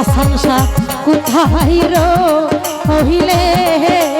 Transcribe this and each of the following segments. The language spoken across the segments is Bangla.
হাসান শাহ কোথায় রহিলে? হে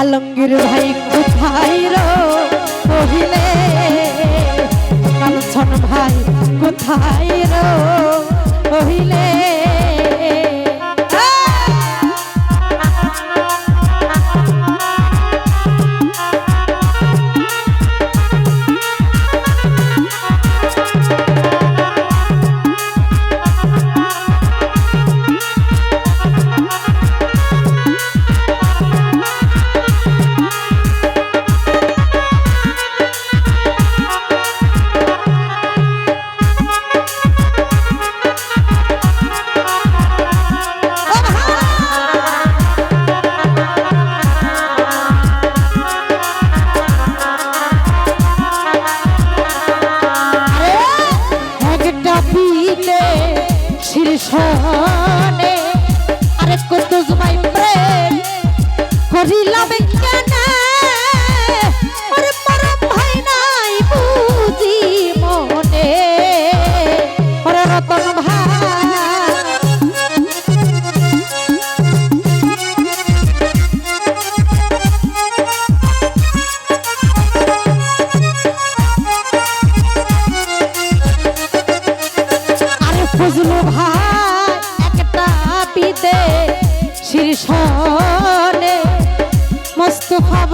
আলমগীর ভাই কোথায় রহিলে কালছন ভাই কোথায় রহিলে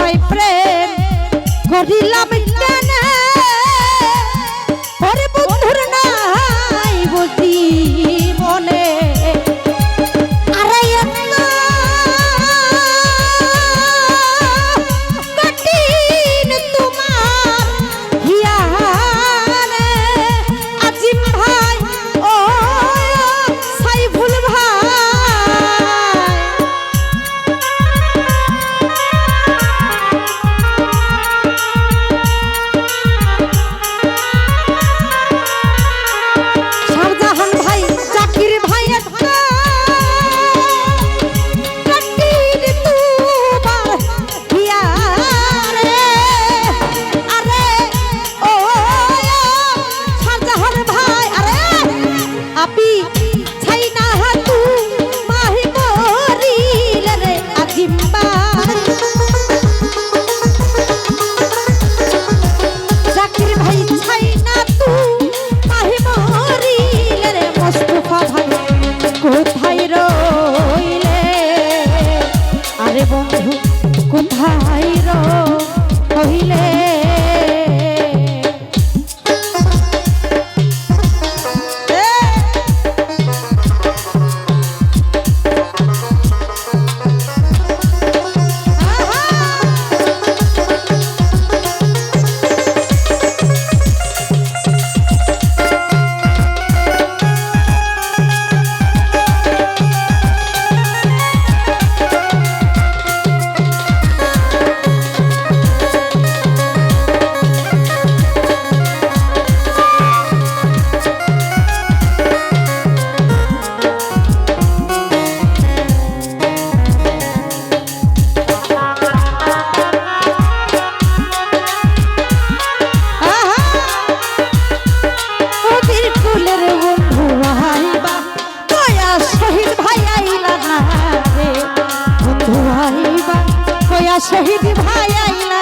তোমায় প্রেম করিলাম খাই না হাতু শহীদ ভাই আইলা শহীদ ভাই আইলা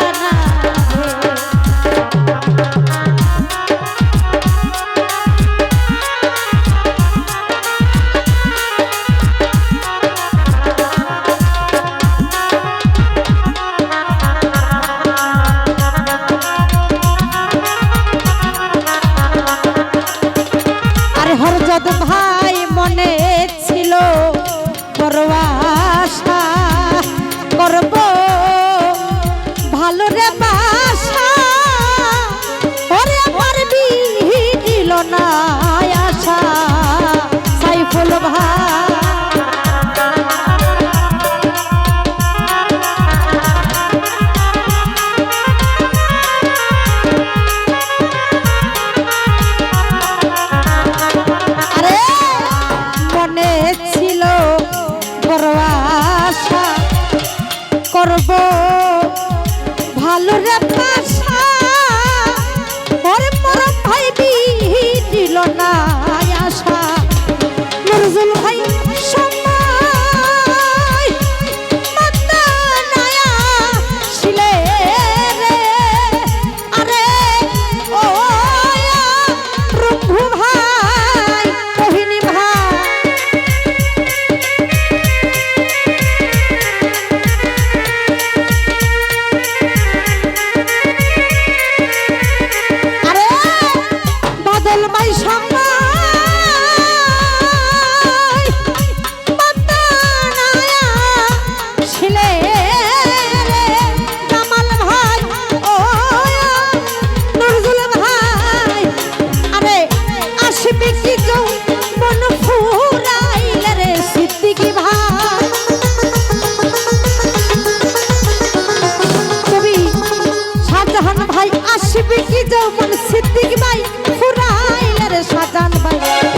আশিফি কি সিদ্দিক ভাই? ফুরাইলার সাজান ভাই।